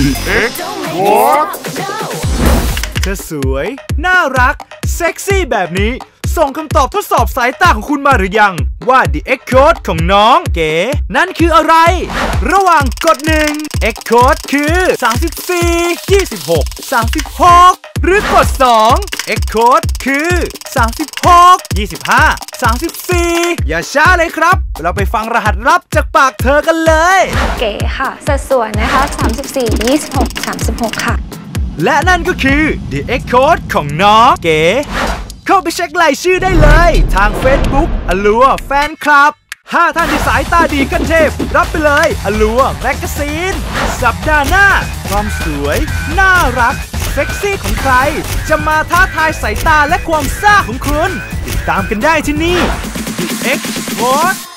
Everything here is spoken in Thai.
X What เธอสวย น่ารัก เซ็กซี่แบบนี้ ส่งคำตอบทดสอบสายตาของคุณมาหรือยัง ว่า The X Code ของน้องเก๋ นั่นคืออะไร ระหว่างกด1 X Code คือ 34 26 36 หรือกด 2 X Code คือ 36 25 34 อย่าช้าเลยครับ เราไปฟังรหัสลับจากปากเธอกันเลย เก๋ค่ะ สัดส่วนนะคะ 34 26 36 ค่ะ และนั่นก็คือ The X Code ของน้องเก๋เข้าไปเช็ครายชื่อได้เลย ทาง Facebook อลัวแฟนคลับ5ท่านที่สายตาดีกันเทพ รับไปเลยอลัวแมกกาซีน สัปดาห์หน้า ความสวย น่ารัก เซ็กซี่ของใคร จะมาท้าทายสายตาและความซ่าของคุณ ติดตามกันได้ที่นี่ The X Code